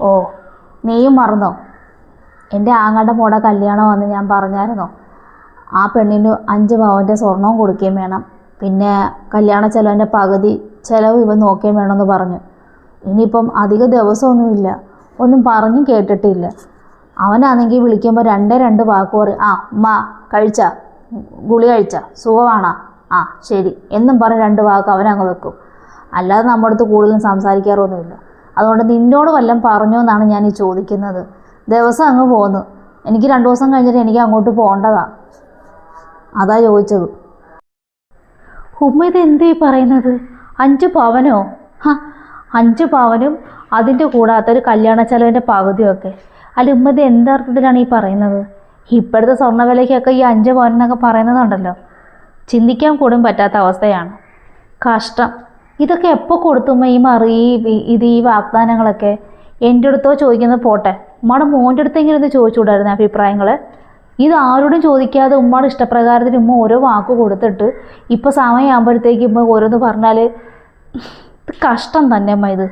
ഓ നീയും മറന്നോ? എന്റെ ആങ്ങളുടെ മോടെ കല്യാണം വന്ന് ഞാൻ പറഞ്ഞായിരുന്നോ? ആ പെണ്ണിന് അഞ്ച് പവന്റെ സ്വർണവും കൊടുക്കുകയും വേണം. പിന്നെ കല്യാണ ചെലവിന്റെ പകുതി ചിലവ് ഇവ നോക്കുകയും വേണമെന്ന് പറഞ്ഞു. ഇനിയിപ്പം അധിക ദിവസമൊന്നുമില്ല. ഒന്നും പറഞ്ഞു കേട്ടിട്ടില്ല. അവനാണെങ്കിൽ വിളിക്കുമ്പോൾ രണ്ടേ രണ്ട് വാക്ക് പറയും. ആ ഉമ്മ കഴിച്ച ഗുളി കഴിച്ച സുഖമാണോ? ആ ശരി. എന്നും പറഞ്ഞ് രണ്ട് വാക്ക് അവനങ്ങ് വെക്കും. അല്ലാതെ നമ്മുടെ അടുത്ത് കൂടുതലും സംസാരിക്കാറൊന്നുമില്ല. അതുകൊണ്ട് നിന്നോട് വല്ലതും പറഞ്ഞോ എന്നാണ് ഞാൻ ഈ ചോദിക്കുന്നത്. ദിവസം അങ്ങ് പോന്നു. എനിക്ക് രണ്ട് ദിവസം കഴിഞ്ഞിട്ട് എനിക്ക് അങ്ങോട്ട് പോകേണ്ടതാ. അതാ ചോദിച്ചത്. ഉമ്മ ഇത് എന്തേ പറയുന്നത്? അഞ്ച് പവനോ? ഹാ അഞ്ച് പവനും അതിന്റെ കൂടാത്ത ഒരു കല്യാണ ചെലവിന്റെ പകുതിയൊക്കെ. അല്ല ഉമ്മ ഇത് എന്തർത്ഥത്തിലാണ് ഈ പറയുന്നത്? ഇപ്പോഴത്തെ സ്വർണവിലയ്ക്കൊക്കെ ഈ അഞ്ച് പവനെന്നൊക്കെ പറയുന്നതുണ്ടല്ലോ. ചിന്തിക്കാൻ കൂടും പറ്റാത്ത അവസ്ഥയാണ്. കഷ്ടം. ഇതൊക്കെ എപ്പോൾ കൊടുത്തുമ്മ ഈ മറി ഇത് ഈ വാഗ്ദാനങ്ങളൊക്കെ? എന്റെ അടുത്തോ ചോദിക്കുന്നത് പോട്ടെ. ഉമ്മയുടെ മോന്റെ അടുത്തെങ്കിലും ഇത് ചോദിച്ചുകൂടായിരുന്നു അഭിപ്രായങ്ങൾ ഇത് ആരോടും ചോദിക്കാതെ ഉമ്മയുടെ ഇഷ്ടപ്രകാരത്തിന് ഉമ്മ ഓരോ വാക്ക് കൊടുത്തിട്ട് ഇപ്പോൾ സമയമാകുമ്പോഴത്തേക്ക് ഉമ്മ ഓരോന്ന് പറഞ്ഞാൽ കഷ്ടം തന്നെ അമ്മ ഇത്.